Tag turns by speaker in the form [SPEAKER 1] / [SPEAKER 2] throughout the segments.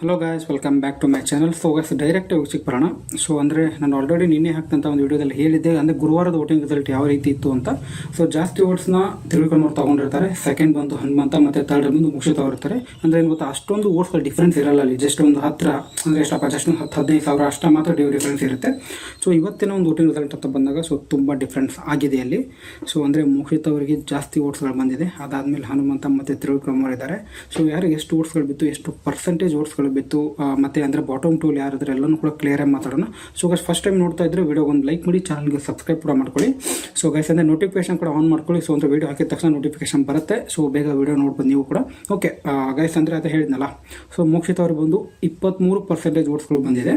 [SPEAKER 1] Hello guys welcome back to my channel so guys direct ವಿಷಯಕ್ಕೆ ಬರೋಣ so ಅಂದರೆ ನಾನು ಆಲ್ರೆಡಿ ನಿನ್ನೆ ಹಾಕ್ತಂಥ ಒಂದು ವಿಡಿಯೋದಲ್ಲಿ ಹೇಳಿದ್ದೆ. ಅಂದರೆ ಗುರುವಾರದ ವೋಟಿಂಗ್ ರಿಸಲ್ಟ್ ಯಾವ ರೀತಿ ಇತ್ತು ಅಂತ. ಸೊ ಜಾಸ್ತಿ ಓಟ್ಸ್ನ ತಿಳ್ಕೊಂಡು ತಗೊಂಡಿರ್ತಾರೆ. ಸೆಕೆಂಡ್ ಬಂದು ಹನುಮಂತ ಮತ್ತು ತರ್ಡ್ ಬಂದು ಮುಗಿಸ್ತಾ ಇರ್ತಾರೆ ಅಂದರೆ ಏನು ಗೊತ್ತಾ, ಅಷ್ಟೊಂದು ಓಟ್ಸ್ಗಳು ಡಿಫ್ರೆನ್ಸ್ ಇರಲ್ಲ ಅಲ್ಲಿ. ಜಸ್ಟ್ ಒಂದು ಹತ್ತಿರ ಅಂದರೆ ಎಷ್ಟಪ್ಪ ಜಸ್ಟ್ ಒಂದು ಹತ್ತು ಹದಿನೈದು ಸಾವಿರ, ಅಷ್ಟ ಮಾತ್ರ ಡಿಫ್ರೆನ್ಸ್ ಇರುತ್ತೆ. ಸೊ ಇವತ್ತಿನ ಒಂದು ವೋಟಿಂಗ್ ರಿಸಲ್ಟ್ ಅಂತ ಬಂದಾಗ ಸೊ ತುಂಬ ಡಿಫ್ರೆನ್ಸ್ ಆಗಿದೆ ಅಲ್ಲಿ. ಸೊ ಅಂದರೆ ಮೋಕ್ಷಿತ್ ಅವರಿಗೆ ಜಾಸ್ತಿ ಓಟ್ಸ್ಗಳು ಬಂದಿದೆ. ಅದಾದಮೇಲೆ ಹನುಮಂತ ಮತ್ತು ತ್ರಿವಿಕ್ರಮ್ ಇದ್ದಾರೆ ಸೊ ಯಾರಿಗೆ ಎಷ್ಟು ಓಟ್ಸ್ಗಳು ಬಿತ್ತು, ಎಷ್ಟು ಪರ್ಸೆಂಟೇಜ್ ಓಟ್ಸ್ಗಳು ಬಿತ್ತು ಆ, ಮತ್ತೆ ಅಂದರೆ ಬಾಟಮ್ ಟೂಲ್ ಯಾರಿದ್ರೆ ಎಲ್ಲನೂ ಕೂಡ ಕ್ಲಿಯರಾಗಿ ಮಾತಾಡೋಣ. ಸೊ ಗೈಸ್ ಫಸ್ಟ್ ಟೈಮ್ ನೋಡ್ತಾ ಇದ್ರೆ ವಿಡಿಯೋ ಒಂದು ಲೈಕ್ ಮಾಡಿ ಚಾನಲ್ಗೆ ಸಬ್ಸ್ಕ್ರೈಬ್ ಕೂಡ ಮಾಡ್ಕೊಳ್ಳಿ. ಸೊ ಗೈಸ್ ಅಂದರೆ ನೋಟಿಫಿಕೇಶನ್ ಕೂಡ ಆನ್ ಮಾಡ್ಕೊಳ್ಳಿ. ಸೊ ಅಂದರೆ ವಿಡಿಯೋ ಹಾಕಿದ ತಕ್ಷಣ ನೋಟಿಫಿಕೇಶನ್ ಬರುತ್ತೆ. ಸೊ ಬೇಗ ವಿಡಿಯೋ ನೋಡ್ಬೋದು ನೀವು ಕೂಡ. ಓಕೆ ಗೈಸ್ ಅಂದರೆ ಅದೇ ಹೇಳಿದ್ನಲ್ಲ. ಸೊ ಮೋಕ್ಷಿತ ಅವ್ರಿಗೆ ಬಂದು ಇಪ್ಪತ್ತ್ಮೂರು ಪರ್ಸೆಂಟೇಜ್ ಓಟ್ಸ್ಗಳು ಬಂದಿದೆ.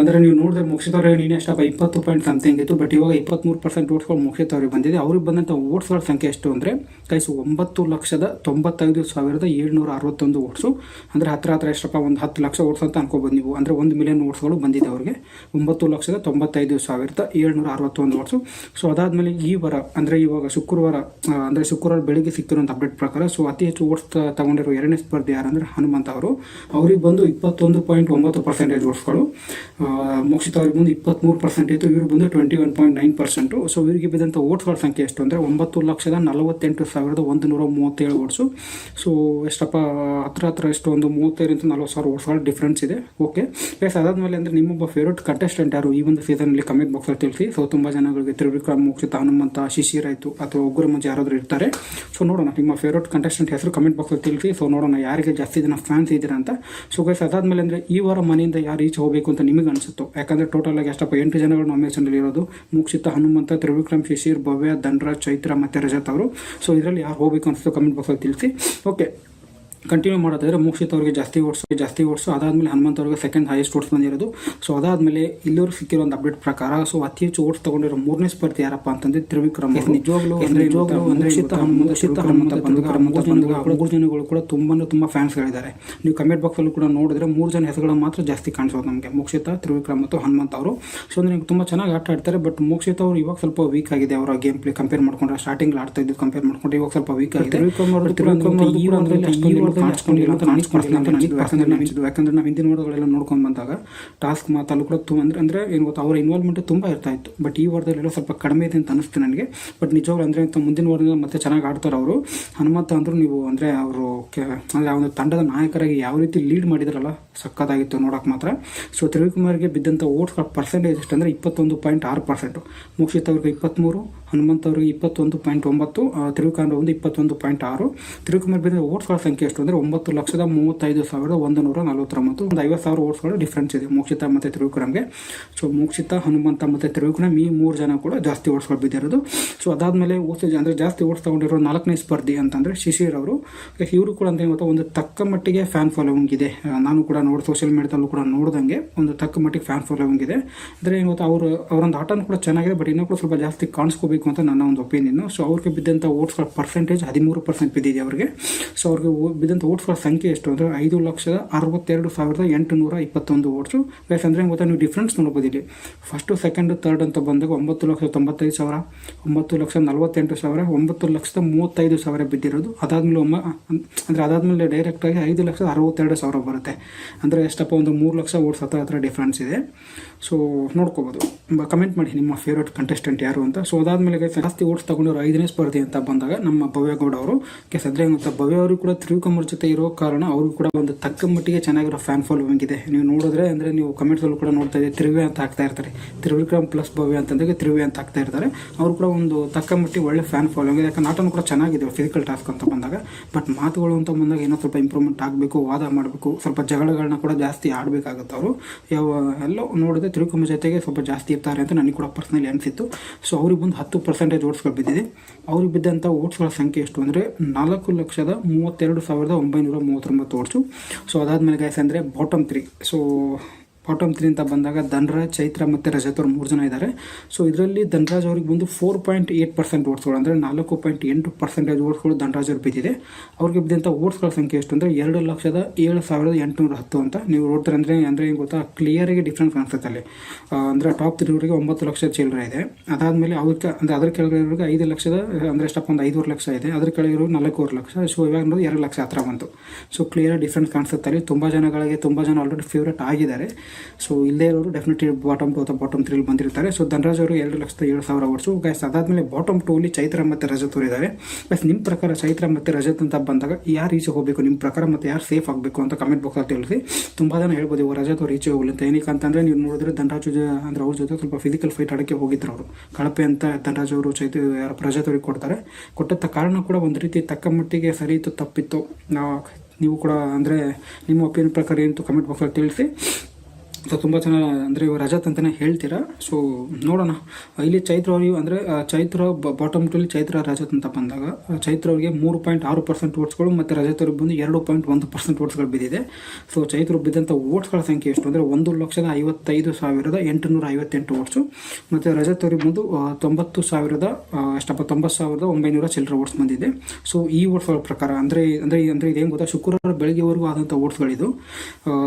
[SPEAKER 1] ಅಂದರೆ ನೀವು ನೋಡಿದ್ರೆ ಮೋಕ್ಷಿತ ಅವ್ರಿಗೆ ನೀನೇ ಎಷ್ಟಪ್ಪ ಇಪ್ಪತ್ತು ಪಾಯಿಂಟ್ ಸಮಥಿಂಗ್ ಇತ್ತು ಬಟ್ ಇವಾಗ ಇಪ್ಪತ್ತ್ಮೂರು ಪರ್ಸೆಂಟ್ ಓಟ್ಸ್ಗಳು ಮೋಕ್ಷಿತ ಬಂದಿದೆ. ಅವ್ರಿಗೆ ಬಂದಂಥ ಓಟ್ಸ್ಗಳ ಸಂಖ್ಯೆ ಎಷ್ಟು ಅಂದರೆ ಗೈಸ್ ಒಂಬತ್ತು ಲಕ್ಷದ ತೊಂಬತ್ತೈದು ಸಾವಿರದ ಏಳ್ನೂರ ಅರವತ್ತೊಂದು ಓಟ್ಸು ಅಂದರೆ ಹತ್ರ ಹತ್ರ ಎಷ್ಟಪ್ಪ ಒಂದು ಹತ್ತು ಲಕ್ಷ ಓಟ್ಸ್ ಅಂತ ಅನ್ಕೋಬೋದು ನೀವು. ಅಂದರೆ ಒಂದು ಮಿಲಿಯನ್ ಓಟ್ಸ್ಗಳು ಬಂದಿದೆ ಅವ್ರಿಗೆ. ಒಂಬತ್ತು ಲಕ್ಷದ ತೊಂಬತ್ತೈದು ಸಾವಿರದ ಏಳ್ನೂರ ಅರವತ್ತೊಂದು ಓಟ್ಸು ಸೊ ಅದಾದಮೇಲೆ ಈ ವಾರ, ಅಂದರೆ ಇವಾಗ ಶುಕ್ರವಾರ ಅಂದರೆ ಶುಕ್ರವಾರ ಬೆಳಿಗ್ಗೆ ಸಿಕ್ಕಿರೋಂಥ ಅಪ್ಡೇಟ್ ಪ್ರಕಾರ ಸೊ ಅತಿ ಹೆಚ್ಚು ಓಟ್ಸ್ ತಗೊಂಡಿರೋ ಎರಡನೇ ಸ್ಪರ್ಧೆ ಯಾರಂದರೆ ಹನುಮಂತ ಅವರು. ಅವ್ರಿಗೆ ಬಂದು ಇಪ್ಪತ್ತೊಂದು ಪಾಯಿಂಟ್ ಒಂಬತ್ತು ಪರ್ಸೆಂಟೇಜ್ ಓಟ್ಸ್ಗಳು ಮೋಕ್ಷಿತ ಅವ್ರಿಗೆ ಬಂದು ಇಪ್ಪತ್ತ್ಮೂರು ಪರ್ಸೆಂಟ್ ಇತ್ತು. ಇವ್ರು ಬಂದು twenty one point nine percent so ಇವರಿಗೆ ಬಿದ್ದಂಥ ಓಟ್ಸ್ಗಳ ಸಂಖ್ಯೆ ಎಷ್ಟು ಅಂದರೆ ಒಂಬತ್ತು ಲಕ್ಷದ ನಲವತ್ತೆಂಟು ಸಾವಿರದ ಒಂದು ನೂರ ಮೂವತ್ತೇಳು ಓಟ್ಸು ಸೊ ಎಷ್ಟಪ್ಪ, ಹತ್ರ ಹತ್ರ ಎಷ್ಟು ಒಂದು ಮೂವತ್ತೈದರಿಂದ ನಲ್ವತ್ತು ಸಾವಿರ ಓಟ್ಸ್ಗಳ ಡಿಫ್ರೆನ್ಸ್ ಇದೆ. ಓಕೆ ಎಸ್ ಅದಾದಮೇಲೆ ಅಂದರೆ ನಿಮ್ಮೊಬ್ಬ ಫೇವ್ರೇಟ್ ಕಂಟೆಸ್ಟೆಂಟ್ ಯಾರು ಈ ಒಂದು ಸೀಸನಲ್ಲಿ ಕಮೆಂಟ್ ಬಾಕ್ಸಲ್ಲಿ ತಿಳಿಸಿ ಸೊ ತುಂಬ ಜನಗಳಿಗೆ ತ್ರಿವಿಕ್ರಮ್, ಮೋಕ್ಷಿತ, ಹನುಮಂತ ಶಿಶಿರ್ ಆಯಿತು ಅಥವಾ ಉಗ್ರ ಮಂಜು ಯಾರಾದರೂ ಇರ್ತಾರೆ. ಸೊ ನೋಡೋಣ. ನಿಮ್ಮ ಫೇವ್ರೇಟ್ ಕಂಟೆಸ್ಟೆಂಟ್ ಹೆಸರು ಕಮೆಂಟ್ ಬಾಕ್ಸಲ್ಲಿ ತಿಳಿಸಿ. ಸೊ ನೋಡೋಣ ಯಾರಿಗೆ ಜಾಸ್ತಿ ಜನ ಫ್ಯಾನ್ಸ್ ಇದ್ದೀರಾ ಅಂತ. ಸೊ ಗೈಸ್ ಅದಾದಮೇಲೆ ಅಂದರೆ ಈ ವಾರ ಮನೆಯಿಂದ ಯಾರು ಈಚೆ ಹೋಗಬೇಕು ಅಂತ ನಿಮಗೆ ಅನಿಸುತ್ತೋ? ಯಾಕಂದರೆ ಟೋಟಲ್ ಆಗಿ ಎಷ್ಟಪ್ಪ ಎಂಟು ಜನಗಳು ನಾಮಿನೇಷನಲ್ಲಿ ಇರೋದು. ಮೋಕ್ಷಿತ, ಹನುಮಂತ, ತ್ರಿವಿಕ್ರಮ್ ಶಿಶಿರ್ ಭವ್ಯ, ಧನ್ರಾಜ್, ಚೈತ್ರ ಮತ್ತು ರಜತ್ ಅವರು. ಸೊ ಇದರಲ್ಲಿ ಯಾರು ಹೋಗಬೇಕು ಅನಿಸುತ್ತೋ ಕಮೆಂಟ್ ಬಾಕ್ಸಲ್ಲಿ ತಿಳಿಸಿ. ಓಕೆ ಕಂಟಿನ್ಯೂ ಮಾಡೋದಾದ್ರೆ ಮೋಕ್ಷಿತ್ ಅವರಿಗೆ ಜಾಸ್ತಿ ಓಟ್ಸು ಜಾಸ್ತಿ ಓಟ್ಸು ಅದಾದಮೇಲೆ ಹನುಮಂತ ಅವರಿಗೆ ಸೆಕೆಂಡ್ ಹೈಯೆಸ್ಟ್ ಓಟ್ಸ್ ಬಂದಿರೋದು ಸೊ ಅದಾದಮೇಲೆ ಇಲ್ಲಿವರೆಗೂ ಸಿಕ್ಕಿರೋ ಒಂದು ಅಪ್ಡೇಟ್ ಪ್ರಕಾರ ಸೊ ಅತಿ ಹೆಚ್ಚು ಓಟ್ಸ್ ತಗೊಂಡಿರೋ ಮೂರನೇ ಸ್ಪರ್ಧೆ ಯಾರಪ್ಪ ಅಂತಂದ್ರೆ ತ್ರಿವಿಕ್ರಮ್. ನಿಜವಾಗ್ಲು ಅಂದ್ರೆ ಮೂರು ಜನಗಳು ಕೂಡ ತುಂಬಾ ತುಂಬ ಫ್ಯಾನ್ಸ್ಗಳಿದ್ದಾರೆ ನೀವು ಕಮೆಂಟ್ ಅಲ್ಲಿ ಕೂಡ ನೋಡಿದ್ರೆ ಮೂರು ಜನ ಹೆಸರುಗಳು ಮಾತ್ರ ಜಾಸ್ತಿ ಕಾಣಿಸೋದು ನಮಗೆ. ಮೋಕ್ಷಿತ ತ್ರಿವಿಕ್ರಮ್ ಮತ್ತು ಹನುಮಂತ ಅವರು. ಸೊ ಅಂದ್ರೆ ತುಂಬಾ ಚೆನ್ನಾಗಿ ಆಟ ಆಡ್ತಾರೆ ಬಟ್ ಮೋಕ್ಷಿತ ಅವರು ಇವಾಗ ಸ್ವಲ್ಪ ವೀಕ್ ಆಗಿದೆ ಅವರ ಗೇಮ್ ಪ್ಲೇ ಕಂಪೇರ್ ಮಾಡ್ಕೊಂಡ್ರೆ ಸ್ಟಾರ್ಟಿಂಗ್ ಆಡ್ತಾ ಇದ್ದು ಕಂಪೇರ್ ಮಾಡ್ಕೊಂಡ್ರೆ ಇವಾಗ ಸ್ವಲ್ಪ ವೀಕ್ ಆಗಿದೆ. ತ್ರಿವಿಕ್ರಮ್ ಅವರು ತ್ರಿವಿಕ್ರಮ್ ಕಾಣಿಸ್ಕೊಂಡಿಲ್ಲ ಅಂತ ನನಗೆ ಪರ್ಸನಲ್ ಅಂತ ನನಗೆ ಪರ್ಸನಲ್ ಅನಿಸಿದ್ದು ಯಾಕಂದ್ರೆ ನಾವು ಹಿಂದಿನ ವಾರಗಳೆಲ್ಲ ನೋಡ್ಕೊಂಡು ಬಂದಾಗ ಟಾಸ್ಕ್ ಮಾತಲ್ಲೂ ಕೂಡ ತುಂಬ ಅಂದರೆ ಅಂದರೆ ಏನು ಗೊತ್ತಾ ಅವರ ಇನ್ವಾಲ್ವ್ಮೆಂಟ್ ತುಂಬ ಇರ್ತಾ ಇತ್ತು. ಬಟ್ ಈ ವಾರದಲ್ಲೆಲ್ಲ ಸ್ವಲ್ಪ ಕಡಿಮೆ ಇದೆ ಅಂತ ಅನಿಸ್ತು ನನಗೆ. ಬಟ್ ನಿಜವಾಗ್ಲೂ ಅಂದರೆ ಅಂತ ಮುಂದಿನ ವಾರದಿಂದ ಮತ್ತೆ ಚೆನ್ನಾಗಿ ಆಡ್ತಾರೆ ಅವರು. ಹನುಮಂತ ಅಂದರೂ ನೀವು ಅಂದರೆ ಅವರು ಅಂದರೆ ಒಂದು ತಂಡದ ನಾಯಕರಾಗಿ ಯಾವ ರೀತಿ ಲೀಡ್ ಮಾಡಿದ್ರಲ್ಲ ಸಕ್ಕತ್ತಾಗಿತ್ತು ನೋಡೋಕೆ ಮಾತ್ರ. ಸೊ ತ್ರಿವಿಕುಮಾರ್ಗೆ ಬಿದ್ದಂಥ ಓಟ್ಸ್ಗಳ ಪರ್ಸೆಂಟೇಜ್ ಎಷ್ಟು ಅಂದರೆ ಇಪ್ಪತ್ತೊಂದು ಪಾಯಿಂಟ್ ಆರು ಪರ್ಸೆಂಟು ಮೋಕ್ಷಿತ್ ಅವ್ರಿಗೆ ಇಪ್ಪತ್ತ್ಮೂರು ಹನುಮಂತ್ ಅವ್ರಿಗೆ ಇಪ್ಪತ್ತೊಂದು ಪಾಯಿಂಟ್ ಒಂಬತ್ತು ತ್ರಿವಿಕಾಂಡ್ ಒಂದು ಇಪ್ಪತ್ತೊಂದು ಪಾಯಿಂಟ್ ಆರು. ತ್ರಿವಿಕುಮಾರ್ ಬಿದ್ದ ಓಟ್ಸ್ಗಳ ಸಂಖ್ಯೆ ಎಷ್ಟು ಅಂದರೆ ಒಂಬತ್ತು ಲಕ್ಷದ ಮೂವತ್ತೈದು ಸಾವಿರದ ಒಂದು ನೂರ ನಲವತ್ತೊಂಬತ್ತು. ಒಂದು ಐವತ್ತು ಸಾವಿರ ಓಟ್ಸ್ಗಳು ಡಿಫ್ರೆನ್ಸ್ ಇದೆ ಮೋಕ್ಷಿತ ಮತ್ತು ತ್ರಿವಿಕ್ರಮ್ಗೆ. ಸೊ ಮೋಕ್ಷಿತ, ಹನುಮಂತ ಮತ್ತು ತ್ರಿವಿಕ್ರಮ್ ಈ ಮೂರು ಜನ ಕೂಡ ಜಾಸ್ತಿ ಓಟ್ಸ್ಗಳು ಬಿದ್ದಿರೋದು. ಸೊ ಅದಾದಮೇಲೆ ಓಟ್ಸ್ ಅಂದರೆ ಜಾಸ್ತಿ ಓಟ್ಸ್ ತೊಗೊಂಡಿರೋ ನಾಲ್ಕನೇ ಸ್ಪರ್ಧಿ ಅಂತಂದರೆ ಶಿಶಿರ್ ಅವರು. ಇವರು ಕೂಡ ಅಂತ ಒಂದು ತಕ್ಕ ಮಟ್ಟಿಗೆ ಫ್ಯಾನ್ ಫಾಲೋವಿಂಗ್ ಇದೆ. ನಾನು ಕೂಡ ನೋಡಿ ಸೋಷಿಯಲ್ ಮೀಡಿಯಾದಲ್ಲೂ ಕೂಡ ನೋಡ್ದಂಗೆ ಒಂದು ತಕ್ಕ ಮಟ್ಟಿಗೆ ಫ್ಯಾನ್ ಫಾಲೋವಿಂಗ್ ಇದೆ ಅಂದರೆ ಏನು ಗೊತ್ತಾ ಅವರು, ಅವರೊಂದು ಆಟನೂ ಕೂಡ ಚೆನ್ನಾಗಿದೆ ಬಟ್ ಇನ್ನೂ ಕೂಡ ಸ್ವಲ್ಪ ಜಾಸ್ತಿ ಕಾಣಿಸ್ಕೋಬೇಕು ಅಂತ ನನ್ನ ಒಂದು ಒಪಿನಿಯನ್ ಸೊ ಅವ್ರಿಗೆ ಬಿದ್ದಂಥ ಓಟ್ಸ್ಗಳ ಪರ್ಸೆಂಟೇಜ್ ಹದಿಮೂರು ಪರ್ಸೆಂಟ್ ಬಿದ್ದಿದೆ ಅವರಿಗೆ. ಸೊ ಅವ್ರಿಗೆ ಬಿದ್ದಂಥ ಓಟ್ಸ್ಗಳ ಸಂಖ್ಯೆ ಎಷ್ಟು ಅಂದರೆ ಐದು ಲಕ್ಷದ ಅರವತ್ತೆರಡು ಸಾವಿರದ ಎಂಟುನೂರ ಇಪ್ಪತ್ತೊಂದು ಓಟ್ಸು ಪ್ಲಸ್ ಅಂದರೆ ಗೊತ್ತಾ ನೀವು ಡಿಫ್ರೆನ್ಸ್ ನೋಡ್ಬೋದು ಇಲ್ಲಿ ಫಸ್ಟು ಸೆಕೆಂಡ್ ತರ್ಡ್ ಅಂತ ಬಂದಾಗ ಒಂಬತ್ತು ಲಕ್ಷದ ತೊಂಬತ್ತೈದು ಸಾವಿರ, ಒಂಬತ್ತು ಲಕ್ಷದ ನಲವತ್ತೆಂಟು ಸಾವಿರ, ಒಂಬತ್ತು ಲಕ್ಷದ ಮೂವತ್ತೈದು ಸಾವಿರ ಬಿದ್ದಿರೋದು. ಅದಾದಮೇಲೆ ಒಮ್ಮ, ಅಂದರೆ ಅದಾದಮೇಲೆ ಡೈರೆಕ್ಟಾಗಿ ಐದು ಲಕ್ಷದ ಅರವತ್ತೆರಡು ಸಾವಿರ ಬರುತ್ತೆ. ಅಂದರೆ ಎಷ್ಟಪ್ಪ, ಒಂದು ಮೂರು ಲಕ್ಷ ಓಟ್ಸ್ ಹತ್ರ ಹತ್ರ ಡಿಫ್ರೆನ್ಸ್ ಇದೆ. ಸೊ ನೋಡ್ಕೋಬೋದು. ಕಮೆಂಟ್ ಮಾಡಿ ನಿಮ್ಮ ಫೇವ್ರೇಟ್ ಕಂಟೆಸ್ಟೆಂಟ್ ಯಾರು ಅಂತ. ಸೊ ಅದಾದಮೇಲೆ ಜಾಸ್ತಿ ಓಟ್ಸ್ ತಗೊಂಡಿರೋ ಐದನೇ ಸ್ಪರ್ಧೆ ಅಂತ ಬಂದಾಗ ನಮ್ಮ ಭವ್ಯ ಗೌಡ ಅವರು. ಕೆ ಸದ್ರೆ ಅಂತ ಭವ್ಯ ಅವರು ಕೂಡ ತ್ರಿವಿಕಮರ್ ಜೊತೆ ಇರೋ ಕಾರಣ ಅವ್ರಿಗೂ ಕೂಡ ಒಂದು ತಕ್ಕ ಮಟ್ಟಿಗೆ ಚೆನ್ನಾಗಿರೋ ಫ್ಯಾನ್ ಫಾಲೋವಿಂಗ್ ಇದೆ ನೀವು ನೋಡಿದ್ರೆ ಅಂದರೆ ನೀವು ಕಮೆಂಟ್ಸಲ್ಲೂ ಕೂಡ ನೋಡ್ತಾ ಇದ್ದೀವಿ ತ್ರಿವ್ಯ ಅಂತ ಹಾಕ್ತಾ ಇರ್ತಾರೆ. ತ್ರಿವಿಕ್ರಮ್ ಪ್ಲಸ್ ಭವ್ಯ ಅಂತಂದಾಗ ತ್ರಿವ್ಯ ಅಂತ ಹಾಕ್ತಾ ಇರ್ತಾರೆ. ಅವರು ಕೂಡ ಒಂದು ತಕ್ಕ ಮಟ್ಟಿ ಒಳ್ಳೆ ಫ್ಯಾನ್ ಫಾಲೋವಿಂಗ್ ಇದೆ ಯಾಕಂದ್ರೆ ಆಟನೂ ಕೂಡ ಚೆನ್ನಾಗಿದೆ ಫಿಸಿಕಲ್ ಟಾಸ್ಕ್ ಅಂತ ಬಂದಾಗ. ಬಟ್ ಮಾತುಗಳು ಅಂತ ಬಂದಾಗ ಏನೋ ಸ್ವಲ್ಪ ಇಂಪ್ರೂವ್ಮೆಂಟ್ ಆಗಬೇಕು, ವಾದ ಮಾಡಬೇಕು, ಸ್ವಲ್ಪ ಜಗಳಗಳನ್ನ ಕೂಡ ಜಾಸ್ತಿ ಆಡಬೇಕಾಗುತ್ತೆ ಅವರು. ಯಾವ, ಎಲ್ಲೋ ನೋಡಿದ್ರೆ ತಿರುಕುಮ ಜೊತೆಗೆ ಸ್ವಲ್ಪ ಜಾಸ್ತಿ ಇರ್ತಾರೆ ಅಂತ ನನಗೆ ಕೂಡ ಪರ್ಸ್ನಲಿ ಅನಿಸಿತ್ತು. ಸೊ ಅವ್ರಿಗೆ ಬಂದು ಹತ್ತು ಪರ್ಸೆಂಟೇಜ್ ಓಟ್ಸ್ಗಳು ಬಿದ್ದಿದೆ. ಅವ್ರಿಗೆ ಬಿದ್ದಂಥ ಓಟ್ಸ್ಗಳ ಸಂಖ್ಯೆ ಎಷ್ಟು ಅಂದರೆ ನಾಲ್ಕು ಲಕ್ಷದ ಮೂವತ್ತೆರಡು ಸಾವಿರದ ಒಂಬೈನೂರ ಮೂವತ್ತೊಂಬತ್ತು ಓಟ್ಸು ಸೊ ಅದಾದಮೇಲೆ ಗಾಯ್ಸ್ ಅಂದರೆ bottom three so bottom three ಅಂತ ಬಂದಾಗ ಧನರಾಜ್, ಚೈತ್ರ ಮತ್ತು ರಜತ್ ಅವ್ರು ಮೂರು ಜನ ಇದ್ದಾರೆ ಸೊ ಇದರಲ್ಲಿ ಧನರಾಜ್ ಅವ್ರಿಗೆ ಬಂದು ಫೋರ್ ಪಾಯಿಂಟ್ ಏಯ್ಟ್ ಪರ್ಸೆಂಟ್ ಓಟ್ಸ್ಗಳು ಅಂದರೆ ನಾಲ್ಕು ಪಾಯಿಂಟ್ ಎಂಟು ಪರ್ಸೆಂಟೇಜ್ ಓಟ್ಸ್ಗಳು ಧನರಾಜ್ ಅವ್ರು ಬಿದ್ದಿದೆ. ಅವ್ರಿಗೆ ಬಿದ್ದಂಥ ಓಟ್ಸ್ಗಳ ಸಂಖ್ಯೆ ಎಷ್ಟು ಅಂದರೆ ಎರಡು ಲಕ್ಷದ ಏಳು ಸಾವಿರದ ಎಂಟುನೂರ ಹತ್ತು ಅಂತ. ನೀವು ನೋಡ್ತಾರೆ ಅಂದರೆ ಅಂದರೆ ಏನು ಗೊತ್ತಾ ಕ್ಲಿಯರಿಗೆ ಡಿಫ್ರೆನ್ಸ್ ಕಾಣಿಸುತ್ತೆ ಅಲ್ಲಿ. ಅಂದರೆ ಟಾಪ್ ತ್ರೀವರೆಗೆ ಒಂಬತ್ತು ಲಕ್ಷ ಚಿಲ್ಲರೆ ಇದೆ. ಅದಾದಮೇಲೆ ಅವ್ರಿಗೆ, ಅಂದರೆ ಅದ್ರ ಕೆಳಗಿರೋರಿಗೆ ಐದು ಲಕ್ಷದ, ಅಂದರೆ ಸ್ಟಾಪ್ ಒಂದು ಐದೂವರೆ ಲಕ್ಷ ಇದೆ. ಅದ್ರ ಕೆಳಗಿರೋರು ನಾಲ್ಕೂವರೆ ಲಕ್ಷ. ಸೊ ಇವಾಗ ಅನ್ನೋದು ಎರಡು ಲಕ್ಷ ಹತ್ರ ಬಂತು. ಸೊ ಕ್ಲಿಯರ್ ಡಿಫ್ರೆನ್ಸ್ ಕಾಣಿಸುತ್ತೆ ಅಲ್ಲಿ. ತುಂಬ ಜನಗಳಿಗೆ ತುಂಬ ಜನ ಆಲ್ರೆಡಿ ಫೇವ್ರೇಟ್ ಆಗಿದ್ದಾರೆ. ಸೊ ಇಲ್ಲೇ ಇರೋರು ಡೆಫಿನೆಟ್ಲಿ ಬಾಟಮ್ ಟು ಅಥವಾ ಬಾಟಮ್ ತ್ರೀಲಿ ಬಂದಿರ್ತಾರೆ. ಸೊ ಧನರಾಜ್ ಅವರು ಎರಡು ಲಕ್ಷದ ಏಳು ಸಾವಿರ ವರ್ಷು ಗೈಸ್ ಅದಾದಮೇಲೆ ಬಾಟಮ್ ಟೂಲಿ ಚೈತ್ರ ಮತ್ತು ರಜತ್ ಅವರು ಇದ್ದಾರೆ ಬಸ್ ನಿಮ್ಮ ಪ್ರಕಾರ ಚೈತ್ರ ಮತ್ತು ರಜತ್ ಅಂತ ಬಂದಾಗ ಯಾರು ಈಚೆ ಹೋಗಬೇಕು? ನಿಮ್ಮ ಪ್ರಕಾರ ಮತ್ತು ಯಾರು ಸೇಫ್ ಆಗಬೇಕು ಅಂತ ಕಮೆಂಟ್ ಬಾಕ್ಸಲ್ಲಿ ತಿಳಿಸಿ. ತುಂಬ ಜನ ಹೇಳ್ಬೋದು ಇವಾಗ ರಜತ್ ಅವ್ರು ಈಚೆ ಹೋಗಲಿ ಅಂತ. ಏನಕ್ಕೆ ಅಂತಂದರೆ ನೀವು ನೋಡಿದ್ರೆ ಧನರಾಜ್ ಅಂದ್ರೆ ಅವ್ರ ಜೊತೆ ಸ್ವಲ್ಪ ಫಿಸಿಕಲ್ ಫೈಟ್ ಆಡೋಕ್ಕೆ ಹೋಗಿದ್ರು ಅವರು. ಕಳಪೆ ಅಂತ ಧನರಾಜ್ ಅವರು ಚೈತ್ರ, ಯಾರು ರಜತ್ ಅವ್ರಿಗೆ ಕೊಡ್ತಾರೆ. ಕೊಟ್ಟಂಥ ಕಾರಣ ಕೂಡ ಒಂದು ರೀತಿ ತಕ್ಕ ಮಟ್ಟಿಗೆ ಸರಿ ಇತ್ತು ತಪ್ಪಿತ್ತು. ನಾವು ನೀವು ಕೂಡ ಅಂದರೆ ನಿಮ್ಮ ಒಪಿನಿಯನ್ ಪ್ರಕಾರ ಏನು ಕಮೆಂಟ್ ಬಾಕ್ಸಲ್ಲಿ ತಿಳಿಸಿ. ಸೊ ತುಂಬ ಜನ ಅಂದರೆ ಇವಾಗ ರಜತ್ ಅಂತಲೇ ಹೇಳ್ತೀರಾ? ಸೊ ನೋಡೋಣ. ಇಲ್ಲಿ ಚೈತ್ರ ಅವ್ರಿಗೆ ಅಂದರೆ ಚೈತ್ರ ಬಾಟಮ್ ಟೂಲಿ ಚೈತ್ರ, ರಜತ್ ಅಂತ ಬಂದಾಗ ಚೈತ್ರ ಅವರಿಗೆ ಮೂರು ಪಾಯಿಂಟ್ ಆರು ಪರ್ಸೆಂಟ್ ಓಟ್ಸ್ಗಳು ಮತ್ತು ರಜತ್ ಅವ್ರಿಗೆ ಬಂದು ಎರಡು ಪಾಯಿಂಟ್ ಒಂದು ಪರ್ಸೆಂಟ್ ಓಟ್ಸ್ಗಳು ಬಿದ್ದಿದೆ. ಸೊ ಚೈತ್ರ ಬಿದ್ದಂಥ ಓಟ್ಸ್ಗಳ ಸಂಖ್ಯೆ ಎಷ್ಟು? ಅಂದರೆ ಒಂದು ಲಕ್ಷದ ಐವತ್ತೈದು ಸಾವಿರದ ಎಂಟುನೂರ ಐವತ್ತೆಂಟು ಓಟ್ಸು ಮತ್ತು ರಜತ್ ಅವ್ರಿಗೆ ಬಂದು ತೊಂಬತ್ತು ಸಾವಿರದ ಅಷ್ಟಪ್ಪ ತೊಂಬತ್ತು ಸಾವಿರದ ಒಂಬೈನೂರ ಚಿಲ್ಲರೆ ಓಟ್ಸ್ ಬಂದಿದೆ. ಸೊ ಈ ಓಟ್ಸ್ಗಳ ಪ್ರಕಾರ ಅಂದರೆ ಅಂದರೆ ಅಂದರೆ ಇದೇನು ಗೊತ್ತಾ? ಶುಕ್ರವಾರ ಬೆಳಗ್ಗೆವರೆಗೂ ಆದಂಥ ಓಟ್ಸ್ಗಳಿದು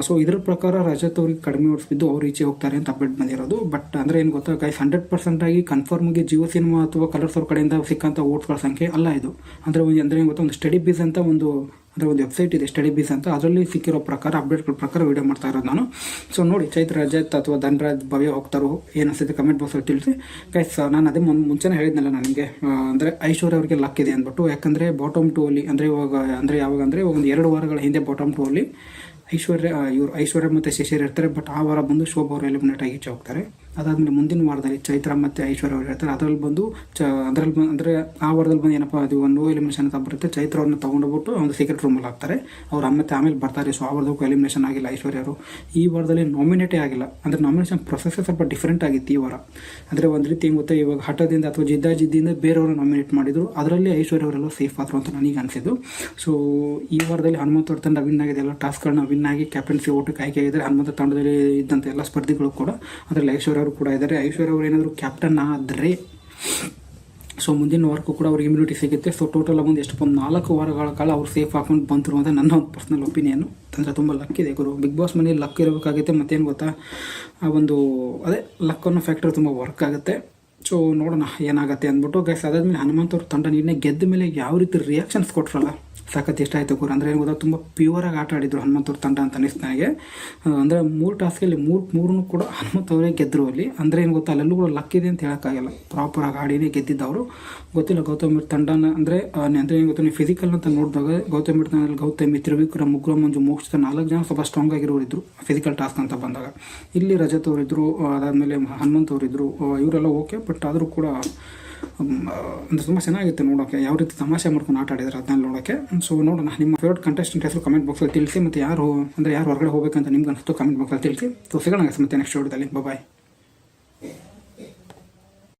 [SPEAKER 1] ಸೊ ಇದ್ರ ಪ್ರಕಾರ ರಜತ್ ಅವ್ರಿಗೆ ಕಡಿಮೆ ಓಟ್ಸ್ ಬಿದ್ದು ಅವ್ರು ಈಚೆ ಹೋಗ್ತಾರೆ ಅಂತ ಅಪ್ಡೇಟ್ ಬಂದಿರೋದು. ಬಟ್ ಅಂದರೆ ಏನು ಗೊತ್ತಾ ಗೈಸ್ ಹಂಡ್ರೆಡ್ ಪರ್ಸೆಂಟ್ ಆಗಿ ಕನ್ಫರ್ಮ್ ಆಗಿ ಜಿಯೋ ಸಿನಿಮಾ ಅಥವಾ ಕಲರ್ಸ್ ಅವ್ರ ಕಡೆಯಿಂದ ಸಿಕ್ಕಂಥ ಓಟ್ಸ್ಗಳ ಸಂಖ್ಯೆ ಅಲ್ಲ ಇದು. ಅಂದರೆ ಒಂದು ಅಂದರೆ ಏನು ಗೊತ್ತಾ, ಒಂದು ಸ್ಟಡಿ ಬೀಸ್ ಅಂತ ಒಂದು ಅಂದರೆ ಒಂದು ವೆಬ್ಸೈಟ್ ಇದೆ ಸ್ಟಡಿ ಬೀಸ್ ಅಂತ. ಅದರಲ್ಲಿ ಸಿಕ್ಕಿರೋ ಪ್ರಕಾರ ಅಪ್ಡೇಟ್ಗಳ ಪ್ರಕಾರ ವಿಡಿಯೋ ಮಾಡ್ತಾ ಇರೋದು ನಾನು. ಸೊ ನೋಡಿ, ಚೈತ್ರ ರಜತ್ ಅಥವಾ ಧನರಾಜ್ ಭವ್ಯ ಹೋಗ್ತಾರೋ ಏನು ಅನಿಸುತ್ತೆ ಕಮೆಂಟ್ ಬಾಕ್ಸಲ್ಲಿ ತಿಳಿಸಿ. ಗೈಸ್ ನಾನು ಅದೇ ಮುನ್ ಮುಂಚೆನೇ ಹೇಳಿದ್ನಲ್ಲ ನನಗೆ ಅಂದರೆ ಐಶ್ವರ್ಯ ಅವರಿಗೆ ಲಕ್ ಇದೆ ಅಂದ್ಬಿಟ್ಟು. ಯಾಕಂದರೆ ಬಾಟಮ್ ಟೂ ಅಲ್ಲಿ ಅಂದರೆ ಇವಾಗ ಅಂದರೆ ಯಾವಾಗ ಅಂದರೆ ಒಂದು ಎರಡು ವಾರಗಳ ಹಿಂದೆ ಬಾಟಮ್ ಟೂ ಅಲ್ಲಿ ಐಶ್ವರ್ಯ ಇವರು ಐಶ್ವರ್ಯ ಮತ್ತು ಶಶಿರ್ ಇರ್ತಾರೆ ಬಟ್ ಆ ವಾರ ಬಂದು ಶೋಭಾ ಅವರು ಎಲಿಮಿನೇಟ್ ಆಗಿ ಈಚೆ ಹೋಗ್ತಾರೆ. ಅದಾದಮೇಲೆ ಮುಂದಿನ ವಾರದಲ್ಲಿ ಚೈತ್ರ ಮತ್ತು ಐಶ್ವರ್ಯ ಅವರು ಇರ್ತಾರೆ ಅದರಲ್ಲಿ ಬಂದು ಚ, ಅದರಲ್ಲಿ ಬಂದು, ಅಂದರೆ ಆ ವಾರದಲ್ಲಿ ಬಂದು ಏನಪ್ಪ ಅದು ಒಂದು ಎಲಿಮಿನೇಷನ್ ಅಂತ ಬರುತ್ತೆ. ಚೈತ್ರ ಅವ್ರನ್ನ ತೊಗೊಂಡೋಗ್ಬಿಟ್ಟು ಒಂದು ಸೀಕ್ರೆಟ್ ರೂಮಲ್ಲಿ ಹಾಕ್ತಾರೆ. ಅವ್ರು ಮತ್ತೆ ಆಮೇಲೆ ಬರ್ತಾರೆ. ಸೊ ಆ ಎಲಿಮಿನೇಷನ್ ಆಗಿಲ್ಲ ಐಶ್ವರ್ಯ ಅವರು. ಈ ವಾರದಲ್ಲಿ ನಾಮಿನೇಟೇ ಆಗಿಲ್ಲ. ಅಂದರೆ ನಾಮಿನೇಷನ್ ಪ್ರೊಸೆಸ್ ಸ್ವಲ್ಪ ಡಿಫ್ರೆಂಟ್ ಆಗಿತ್ತು ಈ ವಾರ. ಅಂದರೆ ಒಂದು ರೀತಿ ಗೊತ್ತಾ, ಇವಾಗ ಹಠದಿಂದ ಅಥವಾ ಜಿದ್ದ ಜಿದ್ದಿಂದ ಬೇರೆಯವರು ನಾಮಿನೇಟ್ ಮಾಡಿದ್ರು, ಅದರಲ್ಲಿ ಐಶ್ವರ್ಯ ಅವರೆಲ್ಲ ಸೇಫ್ ಆದರು ಅಂತ ನನಗೆ ಅನಿಸಿದ್ದು. ಸೊ ಈ ವಾರದಲ್ಲಿ ಹನುಮಂತ ಅವ್ರ ತಂಡ ವಿನ್ ಆಗಿದೆ. ಎಲ್ಲ ಟಾಸ್ಕ್ಗಳನ್ನ ವಿನ್ ಆಗಿ ಕ್ಯಾಪ್ಟನ್ಸಿ ಓಟಕ್ಕೆ ಆಯ್ಕೆ ಆಗಿದ್ದಾರೆ. ಹನುಮಂತ ತಂಡದಲ್ಲಿ ಇದ್ದಂಥ ಎಲ್ಲ ಸ್ಪರ್ಧಿಗಳು ಕೂಡ ಅದರಲ್ಲಿ ಐಶ್ವರ್ಯ ಅವರು ಕೂಡ ಇದ್ದಾರೆ. ಐಶ್ವರ್ಯ ಅವರು ಏನಾದರೂ ಕ್ಯಾಪ್ಟನ್ ಆದರೆ ಸೊ ಮುಂದಿನ ವಾರಕ್ಕೂ ಕೂಡ ಅವ್ರಿಗೆ ಇಮ್ಯುನಿಟಿ ಸಿಗುತ್ತೆ. ಸೊ ಟೋಟಲ್ ಒಂದು ಎಷ್ಟು ಒಂದು ನಾಲ್ಕು ವಾರಗಳ ಕಾಲ ಅವ್ರು ಸೇಫ್ ಹಾಕೊಂಡು ಬಂತರು ಅಂತ ನನ್ನ ಒಂದು ಪರ್ಸ್ನಲ್ ಒಪಿನಿಯನ್ನು ಅಂದರೆ ತುಂಬ ಲಕ್ ಇದೆ ಗುರು. ಬಿಗ್ ಬಾಸ್ ಮನೇಲಿ ಲಕ್ ಇರಬೇಕಾಗುತ್ತೆ. ಮತ್ತೇನು ಗೊತ್ತಾ? ಆ ಒಂದು, ಅದೇ ಲಕ್ ಅನ್ನೋ ಫ್ಯಾಕ್ಟರ್ ತುಂಬ ವರ್ಕ್ ಆಗುತ್ತೆ. ಸೊ ನೋಡೋಣ ಏನಾಗುತ್ತೆ ಅಂದ್ಬಿಟ್ಟು ಗೈಸ್ ಅದಾದ್ಮೇಲೆ ಹನುಮಂತ ಅವ್ರ ತಂಡ ನಿನ್ನೆ ಗೆದ್ದ ಮೇಲೆ ಯಾವ ರೀತಿ ರಿಯಾಕ್ಷನ್ಸ್ ಕೊಟ್ರಲ್ಲ? ಸಾಕತ್ತು ಇಷ್ಟ ಆಯಿತು ಗುರು. ಅಂದರೆ ಏನು ಗೊತ್ತಾ, ತುಂಬ ಪ್ಯೂರಾಗಿ ಆಟ ಆಡಿದ್ರು ಹನುಮಂತ ಅವ್ರ ತಂಡ ಅಂತ ಅನಿಸ್ತು ನನಗೆ ಅಂದರೆ ಮೂರು ಟಾಸ್ಕಲ್ಲಿ ಮೂರು ಮೂರನ್ನು ಕೂಡ ಹನುಮಂತ ಅವರೇ ಗೆದ್ದರು ಅಲ್ಲಿ. ಅಂದರೆ ಏನು ಗೊತ್ತಾ, ಅಲ್ಲೆಲ್ಲೂ ಕೂಡ ಇದೆ ಅಂತ ಹೇಳೋಕ್ಕಾಗಲ್ಲ. ಪ್ರಾಪರಾಗಿ ಆಡಿನೇ ಗೆದ್ದಿದ್ದವರು. ಗೊತ್ತಿಲ್ಲ, ಗೌತಮ್ ತಂಡನ ಅಂದರೆ ಅಂದರೆ ಏನು ಗೊತ್ತಾ ನೀವು ಫಿಸಿಕಲ್ ಅಂತ ನೋಡಿದಾಗ ಗೌತಮಿ ತಂಡದಲ್ಲಿ ಗೌತಮಿ ತ್ರಿವಿಕ್ರಮ್ ಮುಗ್ರ, ಮಂಜು ಮೋಕ್ಷ ನಾಲ್ಕು ಜನ ಸ್ವಲ್ಪ ಸ್ಟ್ರಾಂಗ್ ಆಗಿರೋರು ಇದ್ದರು ಫಿಸಿಕಲ್ ಟಾಸ್ಕ್ ಅಂತ ಬಂದಾಗ. ಇಲ್ಲಿ ರಜತ್ ಅವರಿದ್ದರು ಅದಾದಮೇಲೆ ಹನುಮಂತ್ ಅವರಿದ್ದರು ಇವರೆಲ್ಲ ಓಕೆ ಬಟ್ ಆದರೂ ಕೂಡ ಅಂದರೆ ತುಂಬ ಚೆನ್ನಾಗಿತ್ತು ನೋಡೋಕ್ಕೆ ಯಾವ ರೀತಿ ತಮಾಷೆ ಮಾಡ್ಕೊಂಡು ಆಟ ಆಡಿದ್ರು ಅದನ್ನ ನೋಡೋಕ್ಕೆ ಸೊ ನೋಡೋಣ. ನಿಮ್ಮ ಫೇವ್ರೇಟ್ ಕಂಟೆಸ್ಟೆಂಟ್ ಹೆಸರು ಕಮೆಂಟ್ ಬಾಕ್ಸಲ್ಲಿ ತಿಳಿಸಿ ಮತ್ತು ಯಾರು, ಅಂದರೆ ಯಾರು ಹೊರಗಡೆ ಹೋಗಬೇಕಂತ ನಿಮ್ಗೆ ಅನಿಸ್ತು ಕಮೆಂಟ್ ಬಾಕ್ಸಲ್ಲಿ ತಿಳಿಸಿ. ಸೊ ಸಿಗೋಣ ಮತ್ತೆ ನೆಕ್ಸ್ಟ್ ವಿಡಿಯೋದಲ್ಲಿ ಬಾಯ್